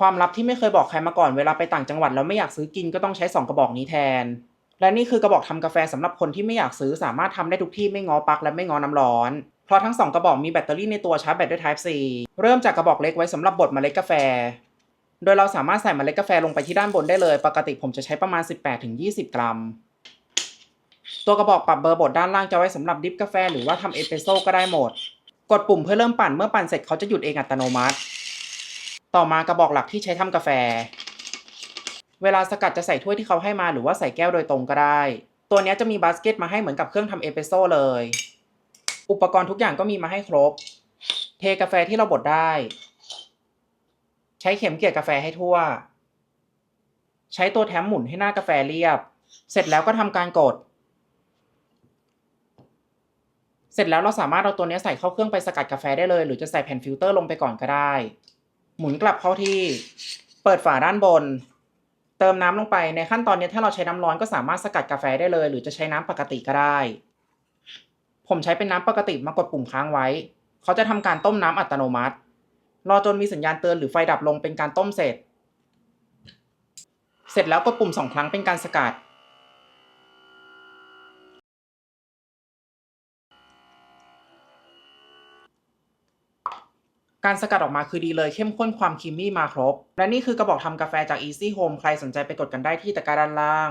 ความลับที่ไม่เคยบอกใครมาก่อนเวลาไปต่างจังหวัดแล้วไม่อยากซื้อกินก็ต้องใช้ 2 กระบอกนี้แทน และนี่คือกระบอกทำกาแฟสำหรับคนที่ไม่อยากซื้อสามารถทำได้ทุกที่ไม่งอปลั๊กและไม่งอน้ำร้อน เพราะทั้ง 2 กระบอกมีแบตเตอรี่ในตัวชาร์จแบตด้วย Type C เริ่มจากกระบอกเล็กไว้สำหรับบดเมล็ดกาแฟ โดยเราสามารถใส่เมล็ดกาแฟลงไปที่ด้านบนได้เลย ปกติผมจะใช้ประมาณ 18-20 กรัม ตัวกระบอกปรับเบอร์บดด้านล่างจะไว้สำหรับดิฟกาแฟหรือว่าทำเอสเปรสโซ่ก็ได้หมด กดปุ่มเพื่อเริ่มปั่นเมื่อปั่นเสร็จเขาจะหยุดเองอัตโนมัติ ต่อมากระบอกหลักที่ใช้ทำกาแฟ เวลาสกัดจะใส่ถ้วยที่เขาให้มาหรือว่าใส่แก้วโดยตรงก็ได้ ตัวนี้จะมีบาสเกตมาให้เหมือนกับเครื่องทำเอสเปรสโซ่เลย อุปกรณ์ทุกอย่างก็มีมาให้ครบ เทกาแฟที่เราบดได้ ใช้เข็มเกี่ยกาแฟให้ทั่ว ใช้ตัวแถมหมุนให้หน้ากาแฟเรียบ เสร็จแล้วก็ทำการกด เสร็จแล้วเราสามารถเอาตัวนี้ใส่เข้าเครื่องไปสกัดกาแฟได้เลย หรือจะใส่แผ่นฟิลเตอร์ลงไปก่อนก็ได้ หมุนกลับเข้าที่ เปิดฝาด้านบน เติมน้ำลงไปในขั้นตอนนี้ถ้าเราใช้น้ำร้อนก็สามารถสกัดกาแฟได้เลย หรือจะใช้น้ำปกติก็ได้ ผมใช้เป็นน้ำปกติมากดปุ่มค้างไว้ เขาจะทำการต้มน้ำอัตโนมัติ รอจนมีสัญญาณเตือนหรือไฟดับลงเป็นการต้มเสร็จ เสร็จแล้วกดปุ่มสองครั้งเป็นการสกัด การสกัดออกมาคือดีเลยเข้มข้นความครีมมี่มาครบ และนี่คือกระบอกทำกาแฟจาก Easy Home ใครสนใจไปกดกันได้ที่ตะกร้าด้านล่าง